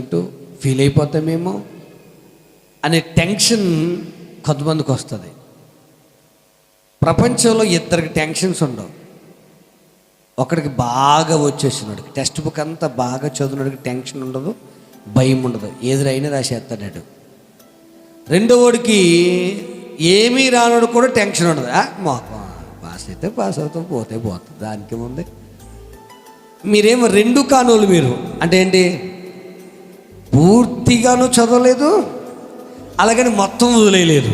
ఏంటో ఫీల్ అయిపోతామేమో అనే టెన్షన్ కొంతమందికి వస్తుంది ప్రపంచంలో ఇద్దరికి టెన్షన్స్ ఉండవు. ఒకడికి బాగా వచ్చేసినాడు టెక్స్ట్ బుక్ అంతా బాగా చదివినాడికి టెన్షన్ ఉండదు భయం ఉండదు. ఎదురైనా రాసేస్తాడు రెండోవాడికి ఏమీ రానోడు కూడా టెన్షన్ ఉండదు. మాకు పాస్ అయితే పాస్ అవుతాం పోతే పోతుంది దానికి ముందే. మీరేమో రెండు కానోళ్ళు మీరు? అంటే ఏంటి? పూర్తిగాను చదవలేదు అలాగని మొత్తం వదిలేయలేదు.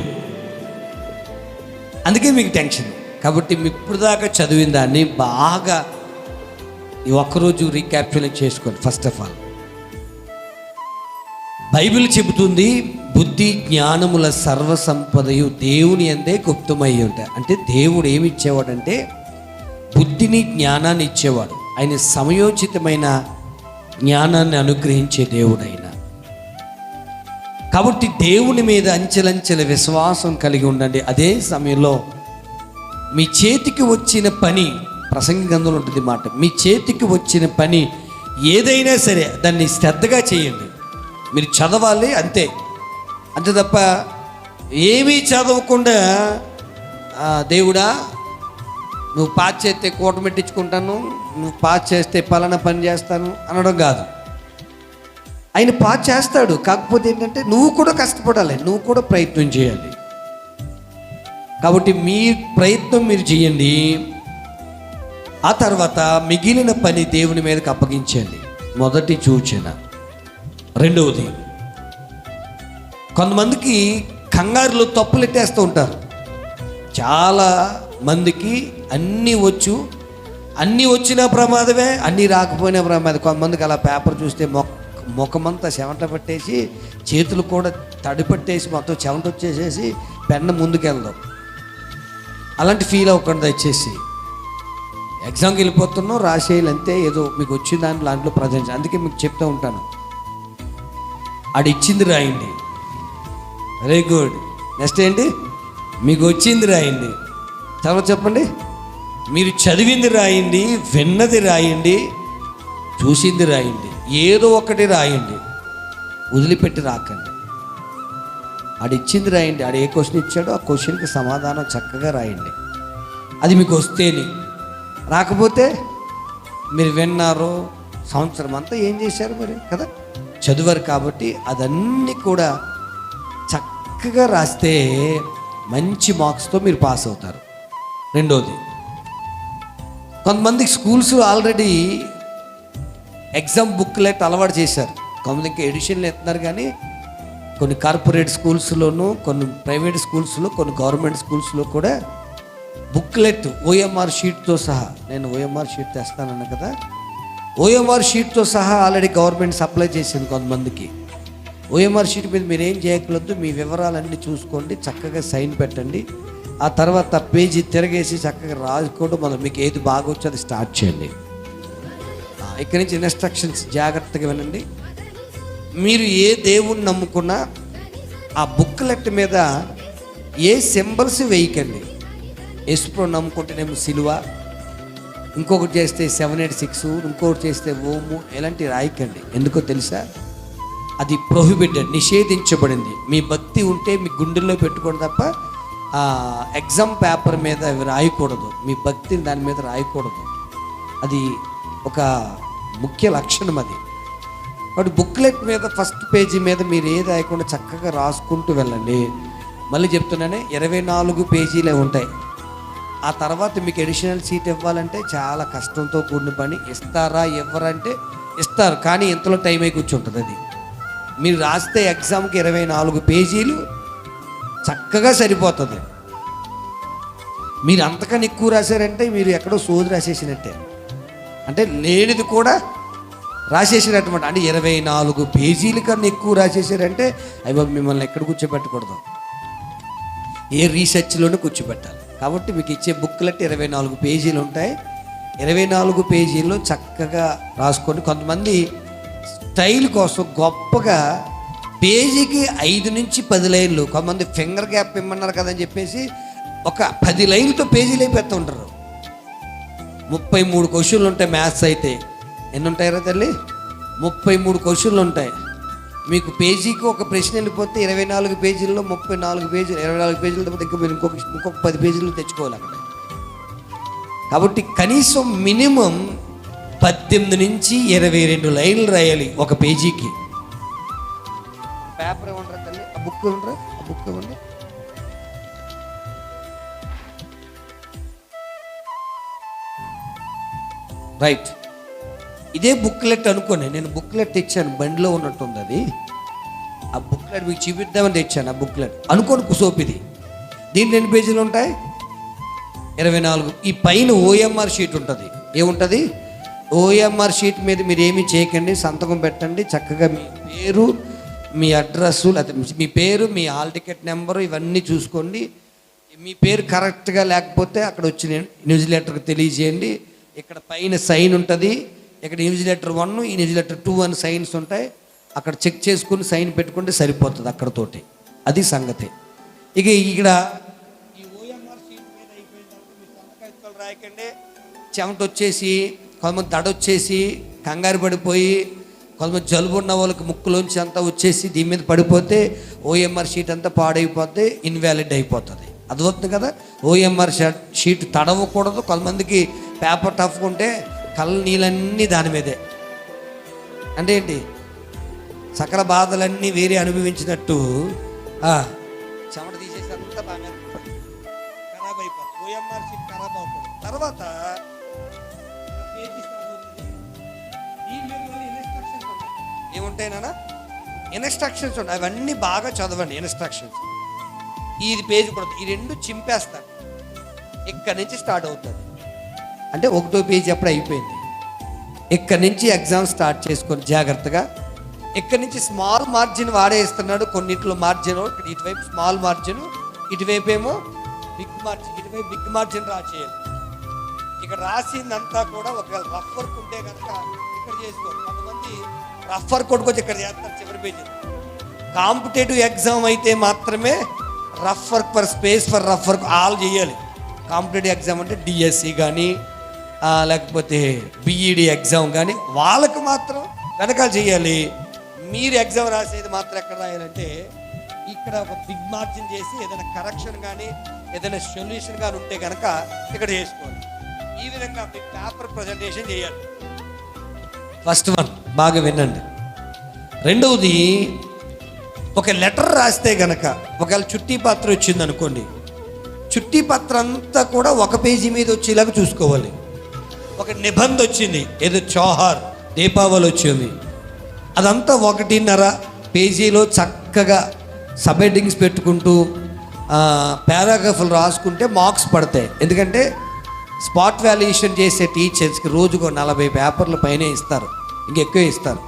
అందుకే మీకు టెన్షన్. కాబట్టి మీ ఇప్పుడు దాకా చదివిన దాన్ని బాగా ఈ ఒక్కరోజు రీక్యాప్చులేట్ చేసుకోండి ఫస్ట్ ఆఫ్ ఆల్ బైబిల్ చెబుతుంది బుద్ధి జ్ఞానముల సర్వ సంపదయు దేవుని అందే గుప్తమై ఉంటాయి అంటే దేవుడు ఏమి ఇచ్చేవాడంటే బుద్ధిని జ్ఞానాన్ని ఇచ్చేవాడు. ఆయన సమయోచితమైన జ్ఞానాన్ని అనుగ్రహించే దేవుడైన. కాబట్టి దేవుని మీద అంచెలంచెల విశ్వాసం కలిగి ఉండండి. అదే సమయంలో మీ చేతికి వచ్చిన పని ప్రసంగ గంధంలో ఉంటుంది మాట మీ చేతికి వచ్చిన పని ఏదైనా సరే దాన్ని శ్రద్ధగా చేయండి. మీరు చదవాలి అంతే. అంతే తప్ప ఏమీ చదవకుండా దేవుడా నువ్వు పాస్ చేస్తే కూట పెట్టించుకుంటాను నువ్వు పాస్ చేస్తే పలానా పని చేస్తాను? అనడం కాదు. ఆయన పా చేస్తాడు. కాకపోతే ఏంటంటే నువ్వు కూడా కష్టపడాలి. నువ్వు కూడా ప్రయత్నం చేయాలి. కాబట్టి మీ ప్రయత్నం మీరు చేయండి. ఆ తర్వాత మిగిలిన పని దేవుని మీదకి అప్పగించండి. మొదటి సూచన. రెండవది కొంతమందికి కంగారులు తప్పులు ఎట్టేస్తూ ఉంటారు. చాలా మందికి అన్నీ వచ్చు. అన్నీ వచ్చినా ప్రమాదమే అన్నీ రాకపోయినా ప్రమాదం. కొంతమందికి అలా పేపర్ చూస్తే మొక్క ముఖమంతా చెమట పట్టేసి చేతులు కూడా తడి పట్టేసి మొత్తం చెమట వచ్చేసేసి పెన్న ముందుకెళ్దాం. అలాంటి ఫీల్ అవ్వకుండా దయచేసి. ఎగ్జామ్కి వెళ్ళిపోతున్నాం రాసేయాలి అంతే ఏదో మీకు వచ్చిన దాని దాంట్లో ప్రజెంట్ అందుకే మీకు చెప్తూ ఉంటాను. ఆడు ఇచ్చింది రాయండి. వెరీ గుడ్ నెక్స్ట్ ఏంటి? మీకు వచ్చింది రాయండి. తర్వాత చెప్పండి. మీరు చదివింది రాయండి విన్నది రాయండి చూసింది రాయండి. ఏదో ఒకటి రాయండి. వదిలిపెట్టి రాకండి. ఆడు ఇచ్చింది రాయండి. ఆడు ఏ క్వశ్చన్ ఇచ్చాడో ఆ క్వశ్చన్కి సమాధానం చక్కగా రాయండి. అది మీకు వస్తేనే. రాకపోతే మీరు విన్నారు సంవత్సరం అంతా ఏం చేశారు మరి? కదా? చదివారు కాబట్టి అదన్నీ కూడా చక్కగా రాస్తే మంచి మార్క్స్తో మీరు పాస్ అవుతారు. రెండోది కొంతమందికి స్కూల్స్ ఆల్రెడీ ఎగ్జామ్ బుక్లెట్ అలవాటు చేశారు. కొంతమందికి ఎడిషన్లు ఎత్తున్నారు కానీ కొన్ని కార్పొరేట్ స్కూల్స్లోనూ కొన్ని ప్రైవేట్ స్కూల్స్లో కొన్ని గవర్నమెంట్ స్కూల్స్లో కూడా బుక్లెట్ ఓఎంఆర్ షీట్తో సహా నేను ఓఎంఆర్ షీట్ తెస్తానన్నా కదా ఓఎంఆర్ షీట్తో సహా ఆల్రెడీ గవర్నమెంట్ సప్లై చేసింది కొంతమందికి. ఓఎంఆర్ షీట్ మీద మీరు ఏం చేయకూడదు మీ వివరాలన్నీ చూసుకోండి చక్కగా సైన్ పెట్టండి. ఆ తర్వాత పేజీ తిరగేసి చక్కగా రాసుకోవడం మనం మీకు ఏది బాగా వచ్చో అది స్టార్ట్ చేయండి. ఇక్కడి నుంచి ఇన్స్ట్రక్షన్స్ జాగ్రత్తగా వినండి. మీరు ఏ దేవుణ్ణి నమ్ముకున్నా ఆ బుక్లెట్ మీద ఏ సింబల్స్ వేయకండి. ఎస్ప్రో నమ్ముకుంటేనేమో సిలువ ఇంకొకటి చేస్తే సెవెన్ ఎయిట్ సిక్స్ ఇంకొకటి చేస్తే ఓము ఇలాంటివి రాయకండి. ఎందుకో తెలుసా? అది ప్రొహిబిటెడ్ నిషేధించబడింది. మీ భక్తి ఉంటే మీ గుండెల్లో పెట్టుకోండి తప్ప ఆ ఎగ్జామ్ పేపర్ మీద రాయకూడదు. మీ భక్తిని దాని మీద రాయకూడదు. అది ఒక ముఖ్య లక్షణం అది. కాబట్టి బుక్లెట్ మీద ఫస్ట్ పేజీ మీద మీరు ఏది రాయకుండా చక్కగా రాసుకుంటూ వెళ్ళండి. మళ్ళీ చెప్తున్నానే ఇరవై నాలుగు పేజీలే ఉంటాయి. ఆ తర్వాత మీకు అడిషనల్ సీట్ ఇవ్వాలంటే చాలా కష్టంతో కూడిన పని. ఇస్తారా ఇవ్వరంటే ఇస్తారు. కానీ ఇంతలో టైం అయి కూర్చుంటుంది అది. మీరు రాస్తే ఎగ్జామ్కి ఇరవై నాలుగు పేజీలు చక్కగా సరిపోతుంది. మీరు అంతకన్నా ఎక్కువ రాశారంటే మీరు ఎక్కడో సోది రాసేసినట్టే. అంటే లేనిది కూడా రాసేసినటువంటి అంటే ఇరవై నాలుగు పేజీల కన్నా ఎక్కువ రాసేసారంటే అవి మిమ్మల్ని ఎక్కడ కూర్చోబెట్టకూడదు. ఏ రీసెర్చ్లోనూ కూర్చోబెట్టాలి. కాబట్టి మీకు ఇచ్చే బుక్లెట్ ఇరవై నాలుగు పేజీలు ఉంటాయి. ఇరవై నాలుగు పేజీల్లో చక్కగా రాసుకొని కొంతమంది స్టైల్ కోసం గొప్పగా పేజీకి ఐదు నుంచి పది లైన్లు కొంతమంది ఫింగర్ గ్యాప్ ఇమ్మన్నారు కదని చెప్పేసి ఒక పది లైన్లతో పేజీలు అయిపోతూ ఉంటారు. ముప్పై మూడు క్వశ్చన్లు ఉంటాయి మ్యాథ్స్ అయితే. ఎన్ని ఉంటాయరా తల్లి? ముప్పై మూడు క్వశ్చన్లు ఉంటాయి మీకు పేజీకి ఒక ప్రశ్న వెళ్ళిపోతే ఇరవై నాలుగు పేజీల్లో ముప్పై నాలుగు పేజీలు ఇరవై నాలుగు పేజీల తర్వాత ఇంకా మీరు ఇంకొక ఇంకొక పది పేజీలు తెచ్చుకోవాలి అక్కడ. కాబట్టి కనీసం మినిమం పద్దెనిమిది నుంచి ఇరవై రెండు లైన్లు రాయాలి ఒక పేజీకి. పేపర్ ఇవ్వండి తల్లి? ఆ బుక్ ఇవ్వండి ఆ బుక్ ఇవ్వండి రైట్ ఇదే బుక్లెట్ అనుకోండి నేను బుక్లెట్ తెచ్చాను బండిలో ఉన్నట్టుంది అది. ఆ బుక్లెట్ మీకు చూపిద్దామని తెచ్చాను ఆ బుక్లెట్ అనుకోని కుసోపిది. దీని ఎన్ని పేజీలు ఉంటాయి? ఇరవై నాలుగు. ఈ పైన ఓఎంఆర్ షీట్ ఉంటుంది. ఏముంటుంది? ఓఎంఆర్ షీట్ మీద మీరు ఏమీ చేయకండి సంతకం పెట్టండి చక్కగా మీ పేరు మీ అడ్రస్సు లేకపోతే మీ పేరు మీ హాల్ టికెట్ నెంబరు ఇవన్నీ చూసుకోండి. మీ పేరు కరెక్ట్గా లేకపోతే అక్కడ వచ్చిన న్యూస్ లెటర్కి తెలియజేయండి. ఇక్కడ పైన సైన్ ఉంటుంది. ఇక్కడ న్యూస్ లెటర్ వన్ ఈ లెటర్ టూ అని సైన్స్ ఉంటాయి. అక్కడ చెక్ చేసుకుని సైన్ పెట్టుకుంటే సరిపోతుంది అక్కడతోటి. అది సంగతి. ఇక ఇక్కడ ఈ ఓఎంఆర్ షీట్ మీద అయిపోయిన రాయకండి. చెమట వచ్చేసి కొంతమంది దడొచ్చేసి కంగారు పడిపోయి కొంతమంది జలుబు ఉన్న వాళ్ళకి ముక్కులోంచి అంతా వచ్చేసి దీని మీద పడిపోతే ఓఎంఆర్ షీట్ అంతా పాడైపోతే ఇన్వాలిడ్ అయిపోతుంది. అదవుతుంది కదా? ఓఎంఆర్ షీట్ తడవకూడదు. కొంతమందికి పేపర్ టఫ్ ఉంటే కళ్ళ నీళ్ళన్నీ దాని మీదే. అంటే ఏంటి? సకల బాధలన్నీ వేరే అనుభవించినట్టు చెమట తీసేసి అంతా బాగా ఖరాబ్ అయిపోతుంది ఓఎంఆర్ ఖరాబ్ అవుతుంది తర్వాత ఏముంటాయి నాన్న? ఇన్స్ట్రక్షన్స్ ఉంటాయి. అవన్నీ బాగా చదవండి ఇన్స్ట్రక్షన్స్. ఇది పేజ్ కూడా ఈ రెండు చింపేస్తాను ఇక్కడి నుంచి స్టార్ట్ అవుతుంది. అంటే ఒకటో పేజీ అప్పుడు అయిపోయింది. ఇక్కడి నుంచి ఎగ్జామ్ స్టార్ట్ చేసుకొని జాగ్రత్తగా ఇక్కడి నుంచి స్మాల్ మార్జిన్ వాడేస్తున్నాడు కొన్నిట్లో మార్జిన్ ఇక్కడ ఇటువైపు స్మాల్ మార్జిన్ ఇటువైపు ఏమో బిగ్ మార్జిన్ ఇటువైపు బిగ్ మార్జిన్ రాసేయాలి ఇక్కడ రాసిందంతా కూడా ఒకవేళ రఫ్ వర్క్ ఉంటే కనుక ఇక్కడ చేసుకోరు కొంతమంది రఫ్ వర్క్ కొట్టుకొచ్చి ఇక్కడ చేస్తారు చివరి పేజీ. కాంపిటేటివ్ ఎగ్జామ్ అయితే మాత్రమే rough work for space for rough work all చేయాలి. కాంపిటేటివ్ ఎగ్జామ్ అంటే డిఎస్సి కానీ లేకపోతే బిఈడి ఎగ్జామ్ కానీ వాళ్ళకు మాత్రం వెనకాల చేయాలి. మీరు ఎగ్జామ్ రాసేది మాత్రం ఎక్కడ రాయాలంటే ఇక్కడ ఒక బిగ్ మార్జిన్ చేసి ఏదైనా కరెక్షన్ కానీ ఏదైనా సొల్యూషన్ కానీ ఉంటే కనుక ఇక్కడ చేసుకోవాలి. ఈ విధంగా మీ పేపర్ ప్రజెంటేషన్ చేయాలి. ఫస్ట్ వన్ బాగా వినండి. రెండవది ఒక లెటర్ రాస్తే గనక ఒకవేళ చుట్టి పాత్ర వచ్చింది అనుకోండి చుట్టి పత్రం అంతా కూడా ఒక పేజీ మీద వచ్చేలాగా చూసుకోవాలి. ఒక నిబంధ వచ్చింది. ఏదో చౌహార్ దీపావళి వచ్చింది. అదంతా ఒకటిన్నర పేజీలో చక్కగా సబ్ హెడ్డింగ్స్ పెట్టుకుంటూ పారాగ్రాఫ్లు రాసుకుంటే మార్క్స్ పడతాయి. ఎందుకంటే స్పాట్ వాల్యుయేషన్ చేసే టీచర్స్కి రోజుకో నలభై పేపర్ల పైనే ఇస్తారు. ఇంకెక్కువ ఇస్తారు.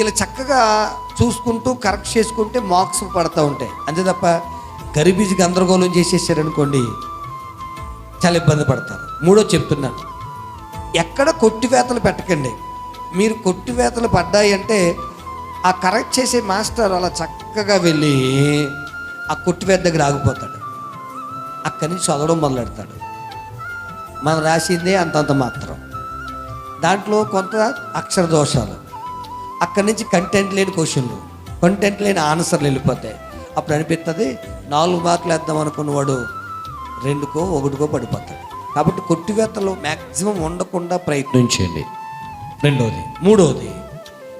ఇలా చక్కగా చూసుకుంటూ కరెక్ట్ చేసుకుంటే మార్క్స్ పడతా ఉంటాయి. అంతే తప్ప గరిబీజి గందరగోళం చేసేసారనుకోండి చాలా ఇబ్బంది పడతారు. మూడో చెప్తున్నాను. ఎక్కడ కొట్టివేతలు పెట్టకండి. మీరు కొట్టివేతలు పడ్డాయి అంటే ఆ కరెక్ట్ చేసే మాస్టర్ అలా చక్కగా వెళ్ళి ఆ కొట్టివేత దగ్గర ఆగిపోతాడు. అక్కడి నుంచి చదవడం మొదలెడతాడు. మనం రాసిందే అంతంత మాత్రం. దాంట్లో కొంత అక్షర దోషాలు. అక్కడి నుంచి కంటెంట్ లేని క్వశ్చన్లు. కంటెంట్ లేని ఆన్సర్లు వెళ్ళిపోతాయి. అప్పుడు అనిపిస్తుంది నాలుగు మార్కులు వేద్దాం అనుకున్నవాడు రెండుకో ఒకటికో పడిపోతాడు. కాబట్టి కొట్టివేతలు మ్యాక్సిమం ఉండకుండా ప్రయత్నించండి రెండవది మూడవది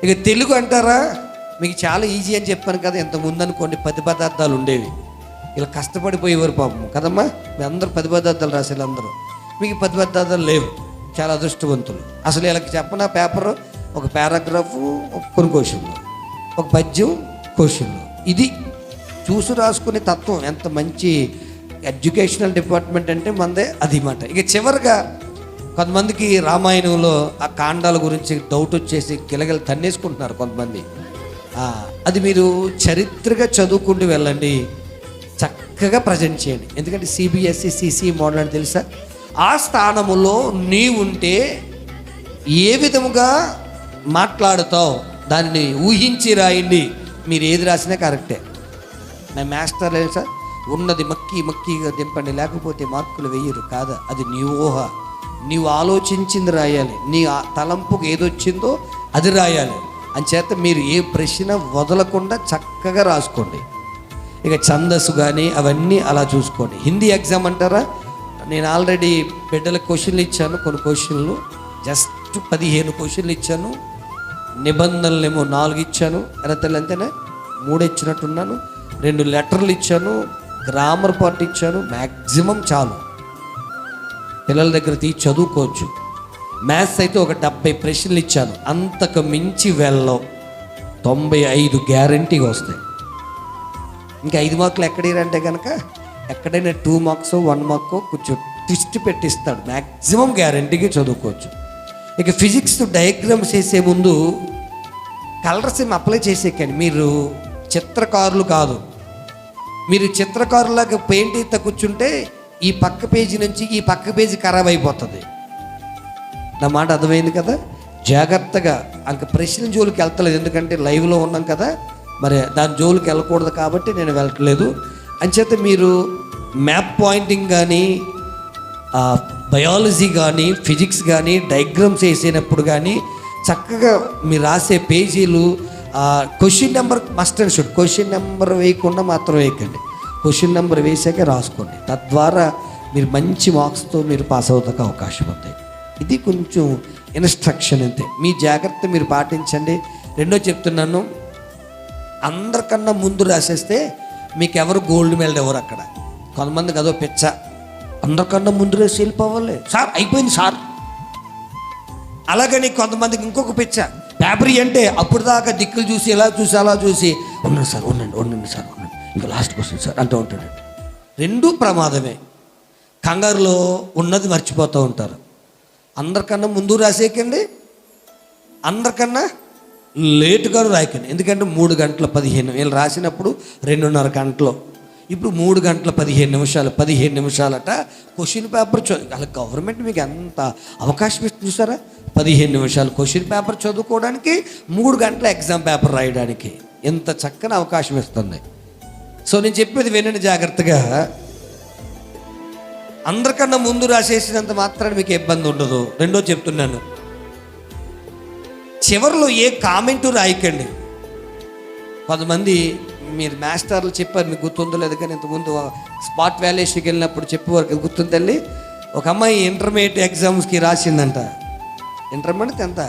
ఇక తెలుగు అంటారా? మీకు చాలా ఈజీ అని చెప్పాను కదా ఇంత ముందు అనుకోండి పది పదార్థాలు ఉండేవి. ఇలా కష్టపడిపోయేవారు పాపం కదమ్మా. మీ అందరూ పది పదార్థాలు రాసేది అందరూ. మీకు పది పదార్థాలు లేవు. చాలా అదృష్టవంతులు. అసలు వీళ్ళకి చెప్పన పేపర్ ఒక పారాగ్రాఫ్ కొన్ని క్వశ్చన్లు ఒక పద్యం క్వశ్చన్లు ఇది చూసి రాసుకునే తత్వం. ఎంత మంచి ఎడ్యుకేషనల్ డిపార్ట్మెంట్ అంటే మనదే అది మాట. ఇక చివరిగా కొంతమందికి రామాయణంలో ఆ కాండాల గురించి డౌట్ వచ్చేసి గిలగిల తన్నేసుకుంటున్నారు కొంతమంది. అది మీరు చరిత్రగా చదువుకుంటూ వెళ్ళండి. చక్కగా ప్రజెంట్ చేయండి. ఎందుకంటే సిబిఎస్ఈ సిసి మోడల్ అని తెలుసా? ఆ స్థానములో నీవుంటే ఏ విధముగా మాట్లాడుతావు? దాన్ని ఊహించి రాయండి. మీరు ఏది రాసినా కరెక్టే నా మాస్టర్ లేదు సార్? ఉన్నది మక్కి మక్కిగా దింపండి లేకపోతే మార్కులు వెయ్యరు కాదా? అది నీ ఊహ. నీవు ఆలోచించింది రాయాలి. నీ ఆ తలంపుకు ఏదొచ్చిందో అది రాయాలి. అంచేత మీరు ఏ ప్రశ్న వదలకుండా చక్కగా రాసుకోండి. ఇక ఛందస్సు కానీ అవన్నీ అలా చూసుకోండి. హిందీ ఎగ్జామ్ అంటారా? నేను ఆల్రెడీ బిడ్డలకు క్వశ్చన్లు ఇచ్చాను కొన్ని క్వశ్చన్లు. జస్ట్ పదిహేను క్వశ్చన్లు ఇచ్చాను. నిబంధనలేమో నాలుగు ఇచ్చాను. ఎలా అంతేనా? మూడు ఇచ్చినట్టున్నాను. రెండు లెటర్లు ఇచ్చాను. గ్రామర్ పార్ట్ ఇచ్చాను మ్యాక్సిమం చాలు. పిల్లల దగ్గర తీసి చదువుకోవచ్చు. మ్యాథ్స్ అయితే ఒక డెబ్బై ప్రశ్నలు ఇచ్చాను. అంతకు మించి వెళ్ళవు తొంభై ఐదు గ్యారంటీగా వస్తాయి. ఇంకా ఐదు మార్కులు ఎక్కడంటే కనుక ఎక్కడైనా టూ మార్క్స్ వన్ మార్క్ కొంచెం ట్విస్ట్ పెట్టిస్తాడు. మ్యాక్సిమం గ్యారంటీగా చదువుకోవచ్చు. ఇక ఫిజిక్స్ డయాగ్రామ్స్ చేసే ముందు కలర్స్ ఏమి అప్లై చేసేకండి మీరు చిత్రకారులు కాదు. మీరు చిత్రకారులాగా పెయింట్ అయితే కూర్చుంటే ఈ పక్క పేజీ నుంచి ఈ పక్క పేజీ ఖరాబ్ అయిపోతుంది. నా మాట అర్థమైంది కదా? జాగ్రత్తగా అంక ప్రశ్న జోలికి వెళ్తలేదు ఎందుకంటే లైవ్లో ఉన్నాం కదా. మరి దాని జోలికి వెళ్ళకూడదు కాబట్టి నేను వెళ్ళట్లేదు. అంచేత మీరు మ్యాప్ పాయింటింగ్ కానీ బయాలజీ కానీ ఫిజిక్స్ కానీ డయాగ్రామ్స్ వేసేటప్పుడు కానీ చక్కగా మీరు రాసే పేజీలు question number must and should question number వేయకుండా మాత్రం వేయకండి. క్వశ్చన్ నెంబర్ వేసాకే రాసుకోండి. తద్వారా మీరు మంచి మార్క్స్తో మీరు పాస్ అవుతాక అవకాశం ఉంది. ఇది కొంచెం ఇన్స్ట్రక్షన్ అంతే. మీ జాగ్రత్త మీరు పాటించండి. రెండో చెప్తున్నాను. అందరికన్నా ముందు రాసేస్తే మీకు ఎవరు గోల్డ్ మెడల్ ఎవరు అక్కడ? కొంతమందికి అదో పిచ్చ. అందరికన్నా ముందు రాసి వెళ్ళిపోవాలి. సార్ అయిపోయింది సార్. అలాగని కొంతమందికి ఇంకొక పిచ్చ. పేపరీ అంటే అప్పుడు దాకా దిక్కులు చూసి ఇలా చూసి అలా చూసి ఉండండి సార్ ఉండండి ఉండండి సార్ ఉండండి. ఇంకా లాస్ట్ క్వశ్చన్ సార్ అంటూ ఉంటాడు. రెండూ ప్రమాదమే. కంగారులో ఉన్నది మర్చిపోతూ ఉంటారు. అందరికన్నా ముందు రాసేయకండి. అందరికన్నా లేటుగా రాయకండి. ఎందుకంటే మూడు గంటల పదిహేను వీళ్ళు రాసినప్పుడు రెండున్నర గంటలు. ఇప్పుడు మూడు గంటల పదిహేను నిమిషాలు పదిహేను నిమిషాలట క్వశ్చన్ పేపర్ చదువు అలా గవర్నమెంట్ మీకు ఎంత అవకాశం ఇస్తుంది చూసారా? పదిహేను నిమిషాలు క్వశ్చన్ పేపర్ చదువుకోవడానికి మూడు గంటల ఎగ్జామ్ పేపర్ రాయడానికి. ఎంత చక్కని అవకాశం ఇస్తుంది. సో నేను చెప్పేది వినండి జాగ్రత్తగా. అందరికన్నా ముందు రాసేసినంత మాత్రాన్ని మీకు ఇబ్బంది ఉండదు. రెండో చెప్తున్నాను. చివరిలో ఏ కామెంటు రాయకండి. కొంతమంది మీరు మాస్టర్లు చెప్పారు మీకు గుర్తుందో లేదు కానీ ఇంతకుముందు స్పాట్ వ్యాలేషన్కి వెళ్ళినప్పుడు చెప్పేవారు గుర్తుంది తల్లి ఒక అమ్మాయి ఇంటర్మీడియట్ ఎగ్జామ్స్కి రాసిందంట. ఇంటర్మీడియట్ ఎంత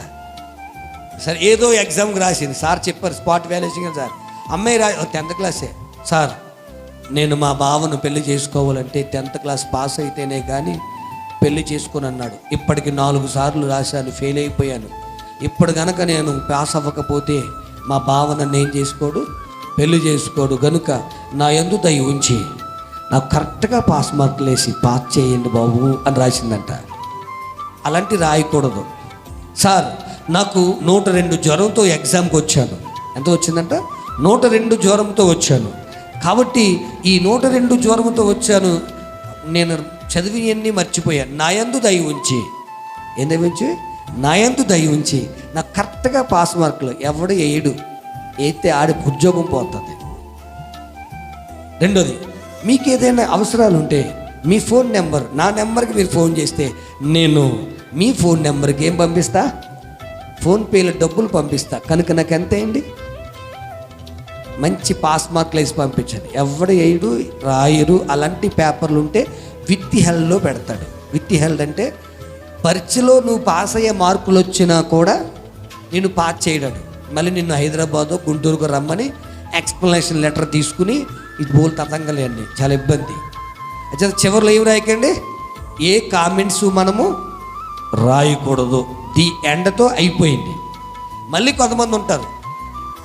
సరే ఏదో ఎగ్జామ్కి రాసింది. సార్ చెప్పారు స్పాట్ వాల్యుయేషన్ సార్. అమ్మాయి రా టెన్త్ క్లాసే సార్ నేను మా బావను పెళ్ళి చేసుకోవాలంటే టెన్త్ క్లాస్ పాస్ అయితేనే కానీ పెళ్ళి చేసుకుని అన్నాడు ఇప్పటికి నాలుగు సార్లు రాశాను ఫెయిల్ అయిపోయాను. ఇప్పుడు గనక నేను పాస్ అవ్వకపోతే మా బావ నన్ను ఏం చేసుకోడు? పెళ్ళి చేసుకోడు. గనుక నా ఎందు దయ ఉంచి నాకు కరెక్ట్గా పాస్ మార్కులు వేసి పాస్ చేయండి బాబు అని రాసిందంట. అలాంటి రాయకూడదు. సార్ నాకు నూట రెండు జ్వరంతో ఎగ్జామ్కి వచ్చాను. ఎంత వచ్చిందంట? నూట రెండు జ్వరంతో వచ్చాను. కాబట్టి ఈ నూట రెండు జ్వరంతో వచ్చాను నేను చదివినవన్నీ మర్చిపోయాను నా యందు దయ ఉంచి. ఏం ఉంచి? నా యందు దయ ఉంచి. నాకు కరెక్ట్గా పాస్ మార్కులు ఎవడు వేయడు అయితే ఆడి ఉద్యోగం పోతుంది. రెండోది మీకు ఏదైనా అవసరాలు ఉంటే మీ ఫోన్ నెంబర్ నా నెంబర్కి మీరు ఫోన్ చేస్తే నేను మీ ఫోన్ నెంబర్కి ఏం పంపిస్తా? ఫోన్పేలో డబ్బులు పంపిస్తా. కనుక నాకు ఎంత అయింది? మంచి పాస్ మార్క్లు వేసి పంపించండి. ఎవడు వేయడు రాయరు అలాంటి పేపర్లు ఉంటే విత్తి హెల్డ్లో పెడతాడు. విత్తి హెల్డ్ అంటే పరీక్షలో నువ్వు పాస్ అయ్యే మార్కులు వచ్చినా కూడా నేను పాస్ చేయడాడు మళ్ళీ నిన్ను హైదరాబాదు గుంటూరుకు రమ్మని ఎక్స్ప్లెనేషన్ లెటర్ తీసుకుని ఇది బోల్ తతంగలేండి చాలా ఇబ్బంది. అయితే చివరిలో ఏమి రాయకండి? ఏ కామెంట్స్ మనము రాయకూడదు. ది ఎండతో అయిపోయింది. మళ్ళీ కొంతమంది ఉంటారు.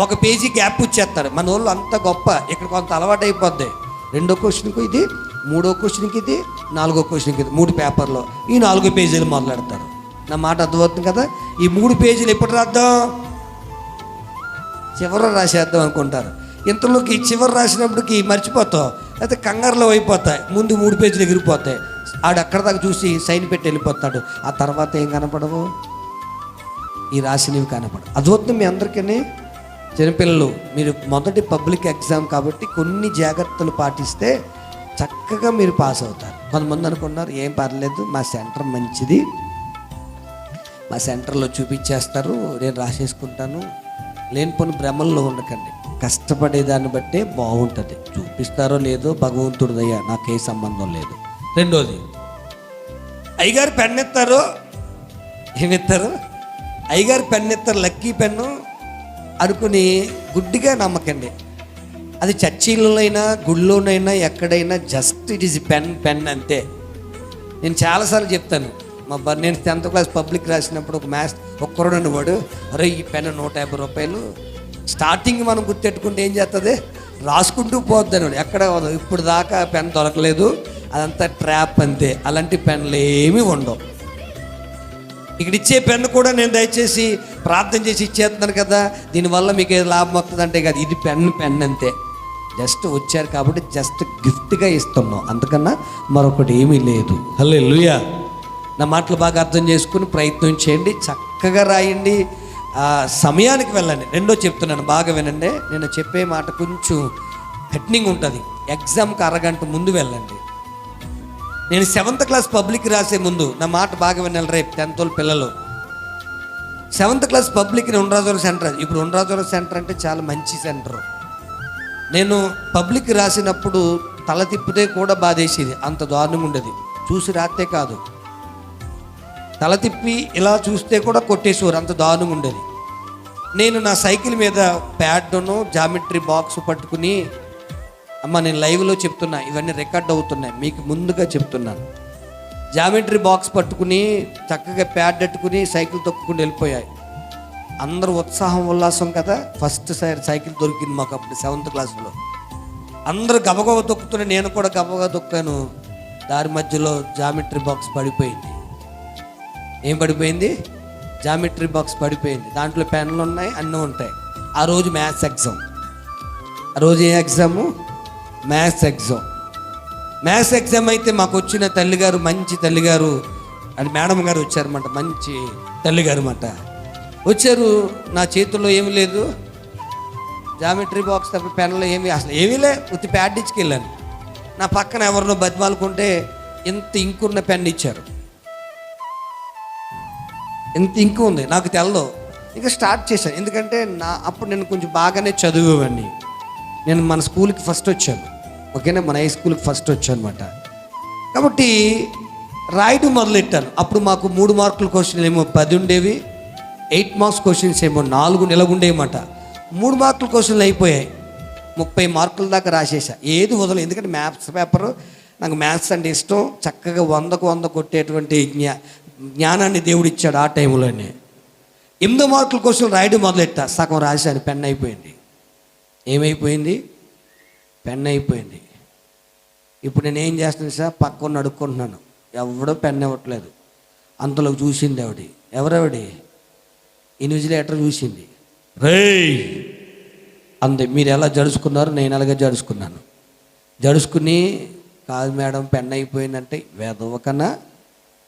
ఒక పేజీ గ్యాప్ ఇచ్చేస్తారు. మన వాళ్ళు అంత గొప్ప ఇక్కడ కొంత అలవాటు అయిపోద్ది. రెండో క్వశ్చన్కి ఇది మూడో క్వశ్చన్కి ఇది నాలుగో క్వశ్చన్కి ఇది మూడు పేపర్లో ఈ నాలుగో పేజీలు మొదలెడతారు. నా మాట అర్థమవుతుంది కదా? ఈ మూడు పేజీలు ఎప్పుడు రాద్దాం? చివరి రాసేద్దాం అనుకుంటారు. ఇంతలోకి చివరి రాసినప్పటికి మర్చిపోతావు. అయితే కంగారులో అయిపోతాయి. ముందు మూడు పేజీలు ఎగిరిపోతాయి. ఆడు అక్కడ దాకా చూసి సైన్ పెట్టి వెళ్ళిపోతాడు. ఆ తర్వాత ఏం కనపడవు? ఈ రాసినవి కనపడవు. అదవుతుంది మీ అందరికీ చిన్నపిల్లలు మీరు మొదటి పబ్లిక్ ఎగ్జామ్ కాబట్టి కొన్ని జాగ్రత్తలు పాటిస్తే చక్కగా మీరు పాస్ అవుతారు. కొంతమంది అనుకున్నారు ఏం పర్లేదు మా సెంటర్ మంచిది. మా సెంటర్లో చూపించేస్తారు నేను రాసేసుకుంటాను. లేనిపోని భ్రమల్లో ఉండకండి. కష్టపడే దాన్ని బట్టే బాగుంటుంది. చూపిస్తారో లేదో భగవంతుడిదయ్యా నాకే సంబంధం లేదు. రెండోది. అయ్యగారు పెన్ ఎత్తారు ఏమిస్తారు అయ్యగారు పెన్ ఎత్తారు లక్కీ పెన్ను అనుకుని గుడ్డిగా నమ్మకండి. అది చర్చీలలోనైనా గుళ్ళోనైనా ఎక్కడైనా just it is pen pen అంతే. నేను చాలాసార్లు చెప్తాను మా బర్ నేను టెన్త్ క్లాస్ పబ్లిక్ రాసినప్పుడు ఒక మ్యాథ్స్ ఒక్కరోడు అనేవాడు అరే ఈ పెన్ నూట యాభై రూపాయలు స్టార్టింగ్ మనం గుర్తెట్టుకుంటే ఏం చేస్తుంది రాసుకుంటూ పోద్ది ఎక్కడ ఇప్పుడు దాకా పెన్ దొరకలేదు. అదంతా ట్రాప్ అంతే. అలాంటి పెన్లు ఏమీ ఉండవు. ఇక్కడ ఇచ్చే పెన్ను కూడా నేను దయచేసి ప్రార్థన చేసి ఇచ్చేస్తున్నాను కదా. దీనివల్ల మీకు ఏదో లాభం వస్తుంది అంటే కాదు ఇది పెన్ పెన్ అంతే. జస్ట్ వచ్చారు కాబట్టి జస్ట్ గిఫ్ట్గా ఇస్తున్నాం. అంతకన్నా మరొకటి ఏమీ లేదు. హలో లూయా నా మాటలు బాగా అర్థం చేసుకుని ప్రయత్నం చేయండి. చక్కగా రాయండి. ఆ, సమయానికి వెళ్ళండి. రెండో చెప్తున్నాను బాగా వినండి. నేను చెప్పే మాట కొంచెం కట్నింగ్ ఉంటుంది. ఎగ్జామ్కి అరగంట ముందు వెళ్ళండి. నేను సెవెంత్ క్లాస్ పబ్లిక్ రాసే ముందు నా మాట బాగా వినాలి రేపు టెన్త్ వాళ్ళు పిల్లలు. Seventh class public Undrajavaram center ఇప్పుడు ఉండ్రాజోర సెంటర్ అంటే చాలా మంచి సెంటర్ నేను పబ్లిక్ రాసినప్పుడు తల తిప్పితే కూడా బాధేసేది. అంత దారుణంగా ఉండేది. చూసి రాతే కాదు. తల తిప్పి ఇలా చూస్తే కూడా కొట్టేసేవారు. అంత దారుణంగా ఉండేది. నేను నా సైకిల్ మీద ప్యాడ్ను జామెట్రీ బాక్స్ పట్టుకుని అమ్మ నేను లైవ్లో చెప్తున్నా ఇవన్నీ రికార్డ్ అవుతున్నాయి మీకు ముందుగా చెప్తున్నాను జామెట్రీ బాక్స్ పట్టుకుని చక్కగా ప్యాడ్ పెట్టుకుని సైకిల్ తొక్కుకుని వెళ్ళిపోయాయి. అందరూ ఉత్సాహం ఉల్లాసం కదా? ఫస్ట్ సారి సైకిల్ దొరికింది మాకు అప్పుడు సెవెంత్ క్లాస్లో. అందరూ గబగబ తొక్కుతుంటే నేను కూడా గబగబా తొక్కాను. దారి మధ్యలో జామెట్రీ బాక్స్ పడిపోయింది. ఏం పడిపోయింది? జామెట్రీ బాక్స్ పడిపోయింది. దాంట్లో పెన్లు ఉన్నాయి అన్నీ ఉంటాయి. ఆ రోజు మ్యాథ్స్ ఎగ్జామ్. ఆ రోజు ఏ exam? Maths exam maths exam అయితే మాకు వచ్చిన తల్లిగారు మంచి తల్లిగారు అని మేడం గారు వచ్చారన్నమాట. మంచి తల్లిగారు అన్నమాట. వచ్చారు నా చేతుల్లో ఏమీ లేదు. జామెట్రీ బాక్స్ తప్ప పెన్లో ఏమి అసలు ఏమీ లే ఉత్తి ప్యాడ్ ఇచ్చుకెళ్ళాను నా పక్కన ఎవరినో బతిమాలుకుంటే ఇంత ఇంకున్న పెన్ ఇచ్చారు. ఎంత ఇంకు ఉంది నాకు తెలదు. ఇంకా స్టార్ట్ చేశాను. ఎందుకంటే నా అప్పుడు నేను కొంచెం బాగానే చదివేవాడిని. నేను మన స్కూల్కి ఫస్ట్ వచ్చాను. ఓకేనా? మన హై స్కూల్కి ఫస్ట్ వచ్చానమాట. అనమాట కాబట్టి రాయడం మొదలెట్టాను. అప్పుడు మాకు మూడు మార్కుల క్వశ్చన్లు ఏమో పది ఉండేవి ఎయిట్ మార్క్స్ క్వశ్చన్స్ ఏమో నాలుగు నిలగుండేయమాట. మూడు మార్కుల క్వశ్చన్లు అయిపోయాయి. ముప్పై మార్కుల దాకా రాసేసా. ఏది వదలదు ఎందుకంటే మ్యాథ్స్ పేపర్ నాకు మ్యాథ్స్ అంటే ఇష్టం. చక్కగా వందకు వంద కొట్టేటువంటి జ్ఞా జ్ఞానాన్ని దేవుడు ఇచ్చాడు ఆ టైంలోనే. ఎనిమిదో మార్కుల క్వశ్చన్ రాయడం మొదలెట్టా. సగం రాశాను పెన్ అయిపోయింది. ఏమైపోయింది? పెన్ అయిపోయింది. ఇప్పుడు నేను ఏం చేస్తున్నాను సార్? పక్కన అడుక్కుంటున్నాను. ఎవడో పెన్ ఇవ్వట్లేదు. అంతలో చూసింది ఆవిడ ఎవరెవడి? ఇన్విజిలేటర్ చూసింది. రేయ్! అంది మీరు ఎలా జడుచుకున్నారు నేను అలాగే జడుచుకున్నాను. జడుచుకుని కాదు మేడం పెన్ అయిపోయిందంటే వేదవకన్నా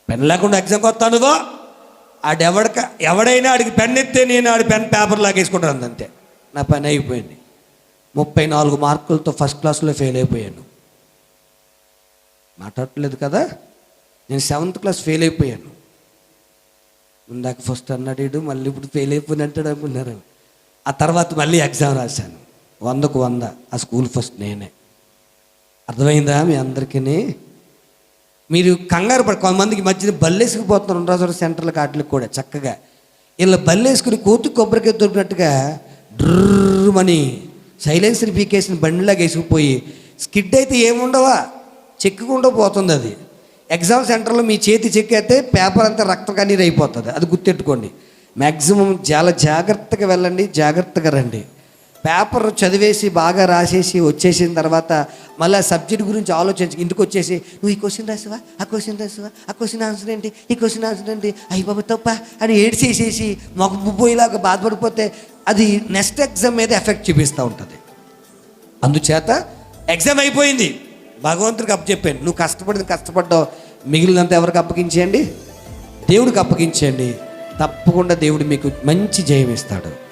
పెన్ లేకుండా ఎగ్జామ్కి వస్తానుగో ఆడెవడక ఎవడైనా ఆడికి పెన్ ఎత్తే నేను ఆడి పెన్ పేపర్ లాగేసుకుంటాను అంతే. నా పని అయిపోయింది. ముప్పై నాలుగు మార్కులతో ఫస్ట్ క్లాస్లో ఫెయిల్ అయిపోయాను. మాట్లాడలేదు కదా? నేను సెవెంత్ క్లాస్ ఫెయిల్ అయిపోయాను. ఇందాక ఫస్ట్ అన్నాడు మళ్ళీ ఇప్పుడు ఫెయిల్ అయిపోయిన అంటాడు అనుకున్నారు. ఆ తర్వాత మళ్ళీ ఎగ్జామ్ రాశాను. వందకు వంద. ఆ స్కూల్ ఫస్ట్ నేనే. అర్థమైందా మీ అందరికీ మీరు కంగారు పడ కొంతమందికి మధ్యన బల్లేసుకుపోతున్నారు. ఉండరాజు సెంటర్ల కాట్లకు కూడా చక్కగా. ఇలా బల్లేసుకుని కోతు కొబ్బరికాయ దొరికినట్టుగా డ్రమని సైలెన్సర్ పీకేసిన బండిలాగా వేసుకుపోయి స్కిడ్ అయితే ఏముండవా? చెక్కుకుండా పోతుంది అది. ఎగ్జామ్ సెంటర్లో మీ చేతి చెక్కేస్తే పేపర్ అంతా రక్త కన్నీరు అయిపోతుంది. అది గుర్తెట్టుకోండి మ్యాక్సిమం చాలా జాగ్రత్తగా వెళ్ళండి జాగ్రత్తగా రండి. పేపర్ చదివేసి బాగా రాసేసి వచ్చేసిన తర్వాత మళ్ళీ సబ్జెక్ట్ గురించి ఆలోచించి ఇంటికి వచ్చేసి నువ్వు ఈ క్వశ్చన్ రాసావా? ఆ క్వశ్చన్ రాసావా? ఆ క్వశ్చన్ ఆన్సర్ ఏంటి? ఈ క్వశ్చన్ ఆన్సర్ ఏంటి? అయ్యి బాబు తప్ప అని ఏడ్చేసేసి మొక్క పోయేలాగా బాధపడిపోతే అది నెక్స్ట్ ఎగ్జామ్ మీద ఎఫెక్ట్ చూపిస్తూ ఉంటుంది. అందుచేత ఎగ్జామ్ అయిపోయింది. భగవంతుడికి అప్పచెప్పాను. నువ్వు కష్టపడింది కష్టపడ్డావు. మిగిలినంత ఎవరికి అప్పగించేయండి? దేవుడికి అప్పగించేయండి. తప్పకుండా దేవుడు మీకు మంచి జయం ఇస్తాడు.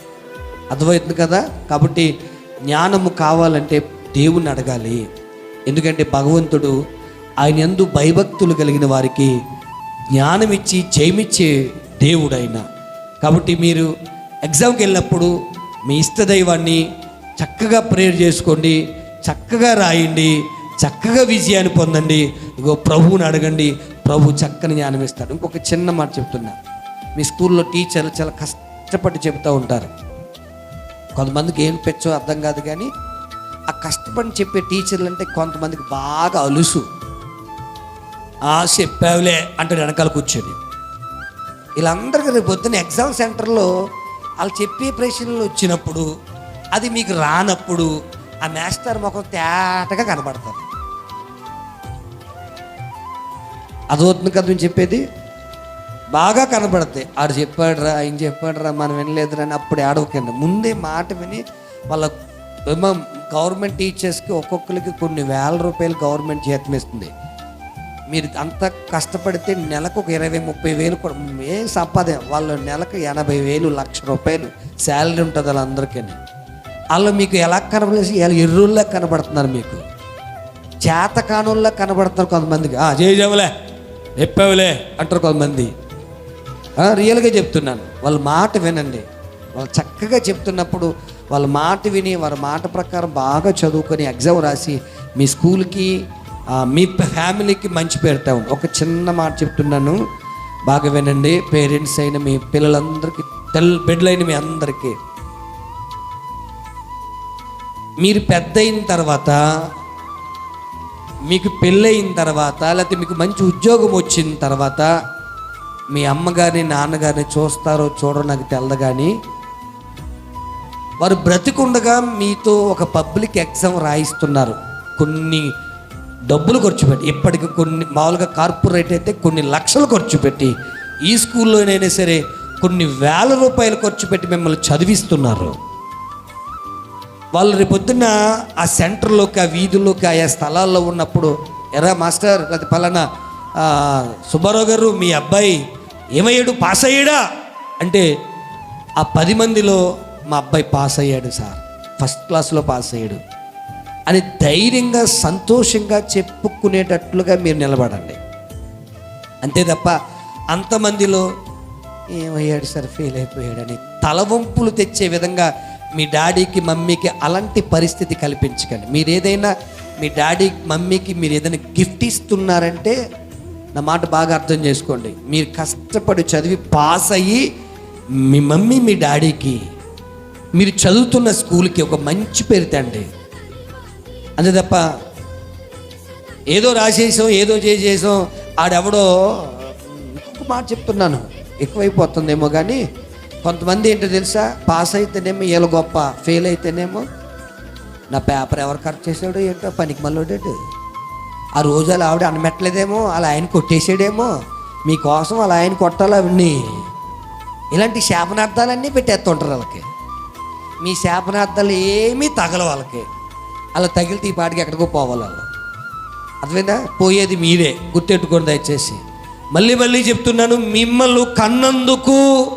అర్థమవుతుంది కదా? కాబట్టి జ్ఞానము కావాలంటే దేవుణ్ణి అడగాలి. ఎందుకంటే భగవంతుడు ఆయన ఎందు భయభక్తులు కలిగిన వారికి జ్ఞానం ఇచ్చి జయమిచ్చే దేవుడు కాబట్టి మీరు ఎగ్జామ్కి వెళ్ళినప్పుడు మీ ఇష్టదైవాన్ని చక్కగా ప్రేయర్ చేసుకోండి చక్కగా రాయండి చక్కగా విజయాన్ని పొందండి. ఇగో ప్రభువుని అడగండి ప్రభు చక్కని జ్ఞానం ఇస్తాడు ఇంకొక చిన్న మాట చెప్తున్నా. మీ స్కూల్లో టీచర్లు చాలా కష్టపడి చెబుతూ ఉంటారు. కొంతమందికి ఏం పెచ్చో అర్థం కాదు కానీ ఆ కష్టపడి చెప్పే టీచర్లు అంటే కొంతమందికి బాగా అలుసు. ఆ చెప్పావులే అంటే వెనకాల కూర్చొని. వీళ్ళందరికీ రేపు పొద్దున్న ఎగ్జామ్ సెంటర్లో వాళ్ళు చెప్పే ప్రశ్నలు వచ్చినప్పుడు అది మీకు రానప్పుడు ఆ మాస్టర్ ముఖం తేటగా కనబడతారు. అదవుతుంది కదా నేను చెప్పేది? బాగా కనబడతాయి. ఆడు చెప్పాడురా ఆయన చెప్పాడురా మనం వినలేదురా అని అప్పుడు ఆడవకండి ముందే మాట విని వాళ్ళ గవర్నమెంట్ టీచర్స్కి ఒక్కొక్కరికి కొన్ని వేల రూపాయలు గవర్నమెంట్ జీతం ఇస్తుంది. మీరు అంత కష్టపడితే నెలకు ఒక ఇరవై ముప్పై వేలు కూడా ఏం సంపాదన వాళ్ళు నెలకు ఎనభై వేలు లక్ష రూపాయలు శాలరీ ఉంటుంది వాళ్ళందరికీ వాళ్ళు మీకు ఎలా కనబడేసి ఎలా ఎర్రుల్లా కనబడుతున్నారు మీకు. చేతకానుల్లా కనబడుతున్నారు కొంతమందికి. "ఆ, జై చెప్పావులే అంటారు కొంతమంది. రియల్గా చెప్తున్నాను. వాళ్ళ మాట వినండి. వాళ్ళు చక్కగా చెప్తున్నప్పుడు వాళ్ళ మాట విని వారి మాట ప్రకారం బాగా చదువుకొని ఎగ్జామ్ రాసి మీ స్కూల్కి మీ ఫ్యామిలీకి మంచి పెడతాం ఒక చిన్న మాట చెప్తున్నాను. బాగా వినండి. పేరెంట్స్ అయిన మీ పిల్లలందరికీ తెల్ బిడ్డలైన మీ అందరికీ. మీరు పెద్ద అయిన తర్వాత మీకు పెళ్ళయిన తర్వాత లేకపోతే మీకు మంచి ఉద్యోగం వచ్చిన తర్వాత మీ అమ్మగారిని నాన్నగారిని చూస్తారో చూడరో నాకు తెలదు కానీ వారు బ్రతికుండగా మీతో ఒక పబ్లిక్ ఎగ్జామ్ రాయిస్తున్నారు. కొన్ని డబ్బులు ఖర్చు పెట్టి ఇప్పటికి కొన్ని మామూలుగా కార్పొరేట్ అయితే కొన్ని లక్షలు ఖర్చు పెట్టి ఈ స్కూల్లోనైనా సరే కొన్ని వేల రూపాయలు ఖర్చు పెట్టి మిమ్మల్ని చదివిస్తున్నారు. వాళ్ళు రేపొద్దున ఆ సెంటర్లోకి ఆ వీధుల్లోకి ఆయా స్థలాల్లో ఉన్నప్పుడు ఎరా మాస్టర్ అది పలానా సుబ్బారావు గారు మీ అబ్బాయి ఏమయ్యాడు? పాస్ అయ్యాడా? అంటే ఆ పది మందిలో మా అబ్బాయి పాస్ అయ్యాడు సార్. ఫస్ట్ క్లాస్లో పాస్ అయ్యాడు. అని ధైర్యంగా సంతోషంగా చెప్పుకునేటట్లుగా మీరు నిలబడండి. అంతే తప్ప అంతమందిలో ఏమయ్యాడు సార్? ఫెయిల్ అయిపోయాడని తలవంపులు తెచ్చే విధంగా మీ డాడీకి మమ్మీకి అలాంటి పరిస్థితి కల్పించకండి. మీరు ఏదైనా మీ డాడీ మమ్మీకి మీరు ఏదైనా గిఫ్ట్ ఇస్తున్నారంటే నా మాట బాగా అర్థం చేసుకోండి. మీరు కష్టపడి చదివి పాస్ అయ్యి మీ మమ్మీ మీ డాడీకి మీరు చదువుతున్న స్కూల్కి ఒక మంచి పేరు తండి. అంతే తప్ప ఏదో రాసేసాం ఏదో చేసేసాం ఆడెవడో ఇంకొక మాట చెప్తున్నాను. ఎక్కువైపోతుందేమో కానీ కొంతమంది ఏంటో తెలుసా? పాస్ అయితేనేమో వీళ్ళ గొప్ప ఫెయిల్ అయితేనేమో నా పేపర్ ఎవరు కరెక్ట్ చేసాడు ఏంటో పనికి మళ్ళీ ఆ రోజు అలా ఆవిడ అనమెట్టలేదేమో అలా ఆయన కొట్టేసాడేమో. మీకోసం అలా ఆయన కొట్టాలి అవన్నీ. ఇలాంటి శాపనార్థాలన్నీ పెట్టేస్తుంటారు వాళ్ళకి. మీ శాపనార్థాలు ఏమీ తగల వాళ్ళకి. అలా తగిలితే ఈ పాటికి ఎక్కడికో పోవాలి వాళ్ళు. అర్థమైందా? పోయేది మీరే గుర్తెట్టుకోండి దయచేసి. మళ్ళీ మళ్ళీ చెప్తున్నాను మిమ్మల్ని కన్నందుకు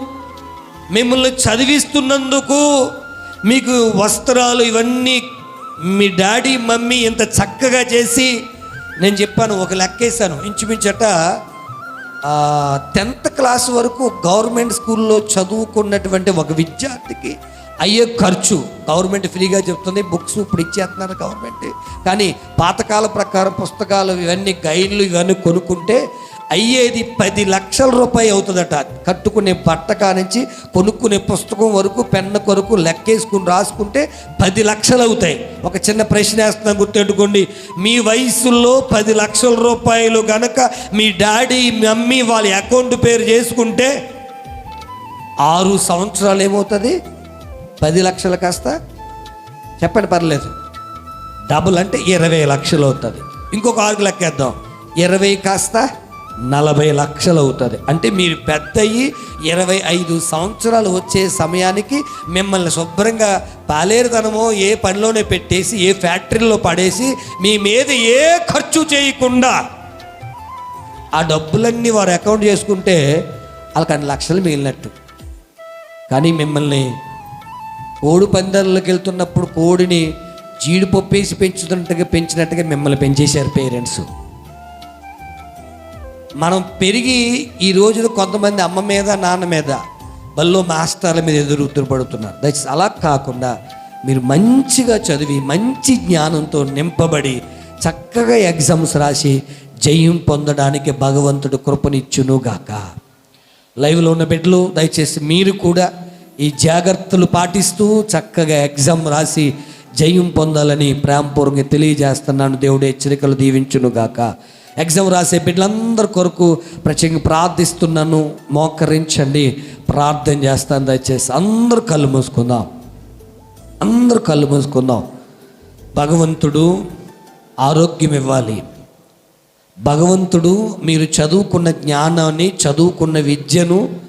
మిమ్మల్ని చదివిస్తున్నందుకు మీకు వస్త్రాలు ఇవన్నీ మీ డాడీ మమ్మీ ఇంత చక్కగా చేసి నేను చెప్పాను ఒక లెక్కేశాను. ఇంచుమించట టెన్త్ క్లాస్ వరకు గవర్నమెంట్ స్కూల్లో చదువుకున్నటువంటి ఒక విద్యార్థికి అయ్యే ఖర్చు. గవర్నమెంట్ ఫ్రీగా చెప్తుంది బుక్స్ ఇప్పుడు ఇచ్చేస్తున్నారు గవర్నమెంట్. కానీ పాతకాల ప్రకారం పుస్తకాలు ఇవన్నీ గైడ్లు ఇవన్నీ కొనుక్కుంటే అయ్యేది పది లక్షల రూపాయి అవుతుందట. కట్టుకునే బట్ట కానించి కొనుక్కునే పుస్తకం వరకు పెన్ను కొరకు లెక్కేసుకుని రాసుకుంటే పది లక్షలు అవుతాయి. ఒక చిన్న ప్రశ్న వేస్తున్నా గుర్తెట్టుకోండి మీ వయసులో పది లక్షల రూపాయలు గనక మీ డాడీ మమ్మీ వాళ్ళ అకౌంట్ పేరు చేసుకుంటే ఆరు సంవత్సరాలు ఏమవుతుంది? పది లక్షలు కాస్త? చెప్పండి పర్లేదు. డబుల్ అంటే ఇరవై లక్షలు అవుతుంది. ఇంకొక ఆరు లెక్కేద్దాం. ఇరవై కాస్త? నలభై లక్షలు అవుతుంది. అంటే మీరు పెద్ద అయ్యి ఇరవై ఐదు సంవత్సరాలు వచ్చే సమయానికి మిమ్మల్ని శుభ్రంగా పాలేరుదనమో ఏ పనిలోనే పెట్టేసి ఏ ఫ్యాక్టరీలో పడేసి మీ మీద ఏ ఖర్చు చేయకుండా ఆ డబ్బులన్నీ వారు అకౌంట్ చేసుకుంటే వాళ్ళకి అన్ని లక్షలు మిగిలినట్టు. కానీ మిమ్మల్ని కోడి పందాలకు వెళ్తున్నప్పుడు కోడిని జీడిపప్పు వేసి పెంచుతున్నట్టుగా పెంచినట్టుగా మిమ్మల్ని పెంచేశారు పేరెంట్స్. మనం పెరిగి ఈ రోజులు కొంతమంది అమ్మ మీద నాన్న మీద బల్లో మాస్టర్ల మీద ఎదురు పడుతున్నారు దట్స్ అలా కాకుండా మీరు మంచిగా చదివి మంచి జ్ఞానంతో నింపబడి చక్కగా ఎగ్జామ్స్ రాసి జయం పొందడానికి భగవంతుడు కృపనిచ్చునుగాక లైవ్లో ఉన్న బిడ్డలు దయచేసి మీరు కూడా ఈ జాగ్రత్తలు పాటిస్తూ చక్కగా ఎగ్జామ్ రాసి జయం పొందాలని ప్రేమపూర్వంగా తెలియజేస్తున్నాను. దేవుడు హెచ్చరికలు దీవించునుగాక ఎగ్జామ్ రాసే బిడ్డలందరి కొరకు ప్రత్యేకంగా ప్రార్థిస్తున్నాను. మోకరించండి. ప్రార్థన చేస్తాను దయచేసి అందరూ కళ్ళు మూసుకుందాం. అందరూ కళ్ళు మూసుకుందాం. భగవంతుడు ఆరోగ్యం ఇవ్వాలి. భగవంతుడు మీరు చదువుకున్న జ్ఞానాన్ని చదువుకున్న విద్యను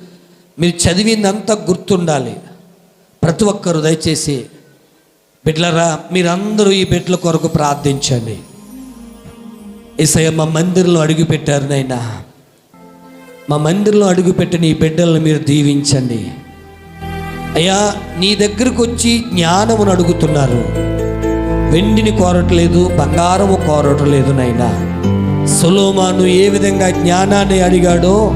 మీరు చదివిందంతా గుర్తుండాలి. ప్రతి ఒక్కరు దయచేసి బిడ్లరా మీరందరూ ఈ బిడ్డల కొరకు ప్రార్థించండి. ఏసయ్య మా మందిరంలో అడుగు పెట్టారు నాయనా. మా మందిరంలో అడుగుపెట్టిన ఈ బిడ్డలను మీరు దీవించండి. అయ్యా నీ దగ్గరకు వచ్చి జ్ఞానమును అడుగుతున్నారు. వెండిని కోరట్లేదు బంగారము కోరట్లేదు నాయనా. సులోమాను ఏ విధంగా జ్ఞానాన్ని అడిగాడో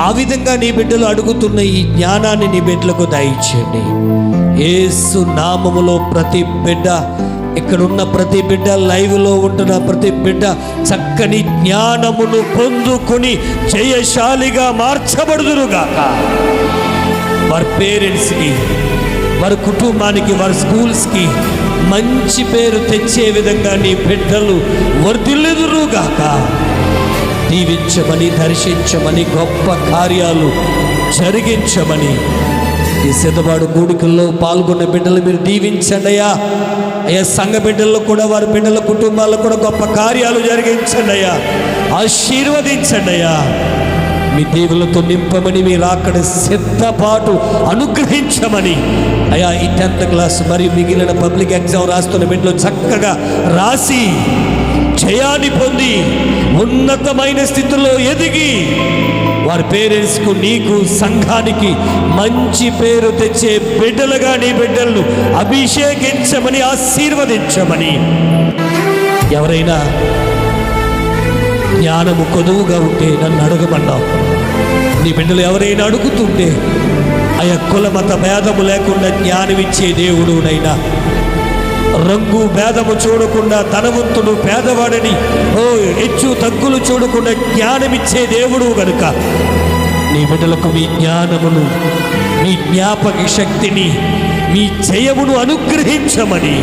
ఆ విధంగా నీ బిడ్డలు అడుగుతున్న ఈ జ్ఞానాన్ని నీ బిడ్డలకు దయచేయండి. ఏసు నామములో ప్రతి బిడ్డ ఇక్కడున్న ప్రతి బిడ్డ లైవ్లో ఉంటున్న ప్రతి బిడ్డ చక్కని జ్ఞానమును పొందుకొని జయశాలిగా మార్చబడుదురుగాక. వారి పేరెంట్స్కి వారి కుటుంబానికి వారి స్కూల్స్కి మంచి పేరు తెచ్చే విధంగా నీ బిడ్డలు వర్ధిల్లుదురుగాక. దీవించమని దర్శించమని గొప్ప కార్యాలు జరిగించమని ఈ సిద్ధపాడు కూడికల్లో పాల్గొన్న బిడ్డలు మీరు దీవించండి అయ్యా. అయ్యా సంఘ బిడ్డల్లో కూడా వారి బిడ్డల కుటుంబాల్లో కూడా గొప్ప కార్యాలు జరిగించండి అయ్యా. ఆశీర్వదించండి అయ్యా. మీ దేవులతో నింపమని మీరు అక్కడ సిద్ధపాటు అనుగ్రహించమని. అయ్యా ఈ టెన్త్ క్లాస్ మరియు మిగిలిన పబ్లిక్ ఎగ్జామ్ రాస్తున్న బిడ్డలు చక్కగా రాసి జయాన్ని పొంది ఉన్నతమైన స్థితిలో ఎదిగి వారి పేరెంట్స్కు నీకు సంఘానికి మంచి పేరు తెచ్చే బిడ్డలుగా నీ బిడ్డలను అభిషేకించమని ఆశీర్వదించమని. ఎవరైనా జ్ఞానము కొదువుగా ఉంటే నన్ను అడగమన్నావు. నీ బిడ్డలు ఎవరైనా అడుగుతుంటే ఆయా కుల మత భేదము లేకుండా జ్ఞానమిచ్చే దేవుడు నైనా రంగు భేదము చూడకుండా ధనవంతుడు పేదవాడని ఓ హెచ్చు తగ్గులు చూడకుండా జ్ఞానమిచ్చే దేవుడు గనుక. నీ బిడ్డలకు మీ జ్ఞానమును మీ జ్ఞాపక శక్తిని మీ జయమును అనుగ్రహించమని.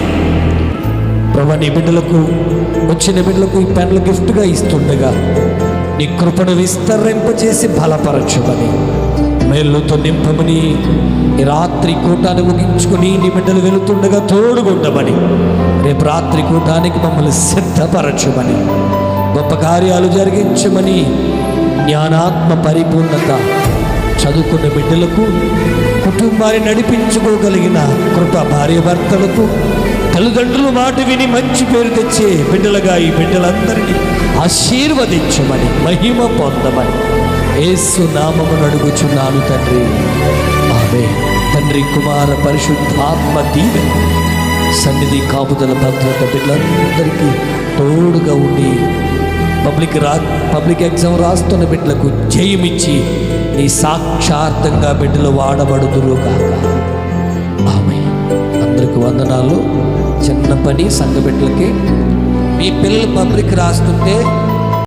ప్రభా నీ బిడ్డలకు వచ్చిన బిడ్డలకు ఈ పెన్లు గిఫ్ట్గా ఇస్తుండగా నీ కృపను విస్తరింపజేసి బలపరచమని. మేళ్ళతో నింపమని ఈ రాత్రి కూటాన్ని ముగించుకుని నీ బిడ్డలు వెళుతుండగా తోడుగుండమని రేపు రాత్రి కూటానికి మమ్మల్ని సిద్ధపరచమని గొప్ప కార్యాలు జరిగించమని జ్ఞానాత్మ పరిపూర్ణత చదువుకున్న బిడ్డలకు కుటుంబాన్ని నడిపించుకోగలిగిన కృప భార్య భర్తలకు తల్లిదండ్రులు మాట విని మంచి పేరు తెచ్చే బిడ్డలుగా ఈ బిడ్డలందరినీ ఆశీర్వదించమని మహిమ పొందమని. ఏసు నామమును అడుగుచున్నాను తండ్రి. ఆమె తండ్రి కుమార పరిశుద్ధాత్మ దీవె సన్నిధి కాపుదల భద్రత బిడ్డలందరికీ తోడుగా ఉండి పబ్లిక్ రా పబ్లిక్ ఎగ్జామ్ రాస్తున్న బిడ్డలకు జయమిచ్చి నీ సాక్షార్థంగా బిడ్డలు వాడబడుదురు కాక ఆమె అందరికి వందనాలు. చిన్న పని సంఘ బిడ్డలకి. మీ పిల్లలు పబ్లిక్ రాస్తుంటే